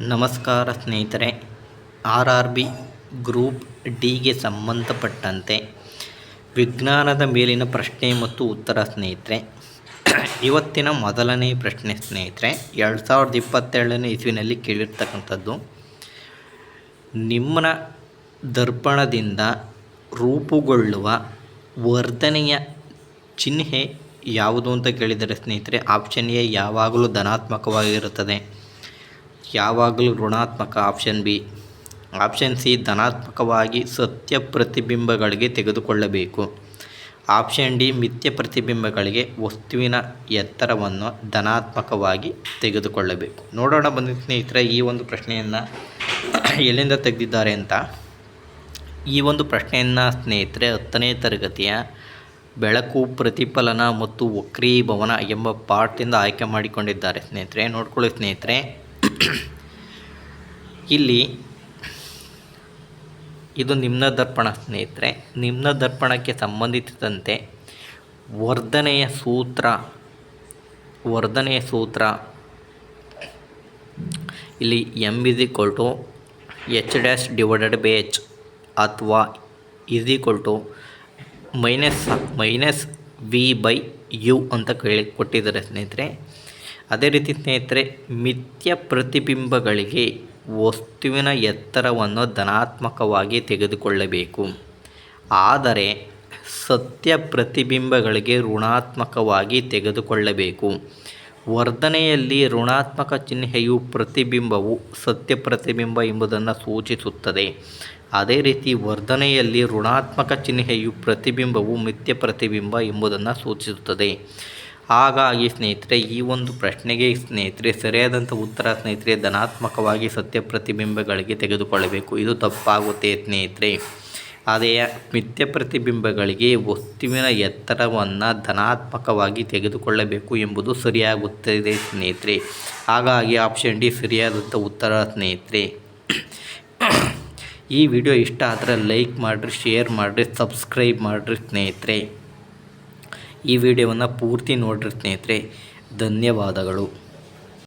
ನಮಸ್ಕಾರ ಸ್ನೇಹಿತರೆ, R R B group ಡಿಗೆ ಸಂಬಂಧಪಟ್ಟಂತೆ ವಿಜ್ಞಾನದ ಮೇಲಿನ ಪ್ರಶ್ನೆ ಮತ್ತು ಉತ್ತರ ಸ್ನೇಹಿತರೆ. ಇವತ್ತಿನ ಮೊದಲನೇ ಪ್ರಶ್ನೆ ಸ್ನೇಹಿತರೆ, ಎರಡು ಸಾವಿರದ ಇಪ್ಪತ್ತೇಳನೇ ಇಸ್ವಿನಲ್ಲಿ ಕೇಳಿರ್ತಕ್ಕಂಥದ್ದು, ನಿಮ್ಮನ ದರ್ಪಣದಿಂದ ರೂಪುಗೊಳ್ಳುವ ವರ್ಧನೆಯ ಚಿಹ್ನೆ ಯಾವುದು ಅಂತ ಕೇಳಿದರೆ ಸ್ನೇಹಿತರೆ, ಆಪ್ಷನ್ ಎ ಯಾವಾಗಲೂ ಧನಾತ್ಮಕವಾಗಿರುತ್ತದೆ. ಯಾವಾಗಲೂ ಋಣಾತ್ಮಕ ಆಪ್ಷನ್ ಬಿ ಆಪ್ಷನ್ ಸಿ ಧನಾತ್ಮಕವಾಗಿ ಸತ್ಯ ಪ್ರತಿಬಿಂಬಗಳಿಗೆ ತೆಗೆದುಕೊಳ್ಳಬೇಕು. ಆಪ್ಷನ್ ಡಿ ಮಿಥ್ಯ ಪ್ರತಿಬಿಂಬಗಳಿಗೆ ವಸ್ತುವಿನ ಎತ್ತರವನ್ನು ಧನಾತ್ಮಕವಾಗಿ ತೆಗೆದುಕೊಳ್ಳಬೇಕು. ನೋಡೋಣ ಬಂದ ಸ್ನೇಹಿತರೆ, ಈ ಒಂದು ಪ್ರಶ್ನೆಯನ್ನು ಎಲ್ಲಿಂದ ತೆಗೆದಿದ್ದಾರೆ ಅಂತ. ಈ ಒಂದು ಪ್ರಶ್ನೆಯನ್ನು ಸ್ನೇಹಿತರೆ, ಹತ್ತನೇ ತರಗತಿಯ ಬೆಳಕು, ಪ್ರತಿಫಲನ ಮತ್ತು ವಕ್ರೀಭವನ ಎಂಬ ಪಾಠದಿಂದ ಆಯ್ಕೆ ಮಾಡಿಕೊಂಡಿದ್ದಾರೆ ಸ್ನೇಹಿತರೆ. ನೋಡ್ಕೊಳ್ಳಿ ಸ್ನೇಹಿತರೆ. ಇಲ್ಲಿ ಇದು ನಿಮ್ನ ದರ್ಪಣ ಸ್ನೇಹಿತರೆ, ನಿಮ್ನ ದರ್ಪಣಕ್ಕೆ ಸಂಬಂಧಿಸಿದಂತೆ ವರ್ಧನೆಯ ಸೂತ್ರ ವರ್ಧನೆಯ ಸೂತ್ರ. ಇಲ್ಲಿ M is equal to H dash divided by H ಅಥವಾ is equal to minus minus V by U ಅಂತ ಕೇಳಿ ಕೊಟ್ಟಿದ್ದಾರೆ ಸ್ನೇಹಿತರೆ. ಅದೇ ರೀತಿ ಸ್ನೇಹಿತರೆ, ಮಿಥ್ಯ ಪ್ರತಿಬಿಂಬಗಳಿಗೆ ವಸ್ತುವಿನ ಎತ್ತರವನ್ನು ಧನಾತ್ಮಕವಾಗಿ ತೆಗೆದುಕೊಳ್ಳಬೇಕು. ಆದರೆ ಸತ್ಯ ಪ್ರತಿಬಿಂಬಗಳಿಗೆ ಋಣಾತ್ಮಕವಾಗಿ ತೆಗೆದುಕೊಳ್ಳಬೇಕು. ವರ್ಧನೆಯಲ್ಲಿ ಋಣಾತ್ಮಕ ಚಿಹ್ನೆಯು ಪ್ರತಿಬಿಂಬವು ಸತ್ಯ ಪ್ರತಿಬಿಂಬ ಎಂಬುದನ್ನು ಸೂಚಿಸುತ್ತದೆ. ಅದೇ ರೀತಿ ವರ್ಧನೆಯಲ್ಲಿ ಋಣಾತ್ಮಕ ಚಿಹ್ನೆಯು ಪ್ರತಿಬಿಂಬವು ಮಿಥ್ಯ ಪ್ರತಿಬಿಂಬ ಎಂಬುದನ್ನು ಸೂಚಿಸುತ್ತದೆ. ಹಾಗಾಗಿ ಸ್ನೇಹಿತರೆ, ಈ ಒಂದು ಪ್ರಶ್ನೆಗೆ ಸ್ನೇಹಿತರೆ, ಸರಿಯಾದಂಥ ಉತ್ತರ ಸ್ನೇಹಿತರೆ, ಧನಾತ್ಮಕವಾಗಿ ಸತ್ಯ ಪ್ರತಿಬಿಂಬಗಳಿಗೆ ತೆಗೆದುಕೊಳ್ಳಬೇಕು. ಇದು ತಪ್ಪಾಗುತ್ತೆ ಸ್ನೇಹಿತರೆ. ಅದೇ ಮಿಥ್ಯ ಪ್ರತಿಬಿಂಬಗಳಿಗೆ ವಸ್ತುವಿನ ಎತ್ತರವನ್ನು ಧನಾತ್ಮಕವಾಗಿ ತೆಗೆದುಕೊಳ್ಳಬೇಕು ಎಂಬುದು ಸರಿಯಾಗುತ್ತದೆ ಸ್ನೇಹಿತರೆ. ಹಾಗಾಗಿ ಆಪ್ಷನ್ ಡಿ ಸರಿಯಾದಂಥ ಉತ್ತರ ಸ್ನೇಹಿತರೆ. ಈ ವಿಡಿಯೋ ಇಷ್ಟ ಆದರೆ ಲೈಕ್ ಮಾಡಿರಿ ಶೇರ್ ಮಾಡಿರಿ ಸಬ್ಸ್ಕ್ರೈಬ್ ಮಾಡಿರಿ ಸ್ನೇಹಿತರೆ. ಈ ವಿಡಿಯೋವನ್ನು ಪೂರ್ತಿ ನೋಡಿರಿ ಸ್ನೇಹಿತರೆ. ಧನ್ಯವಾದಗಳು.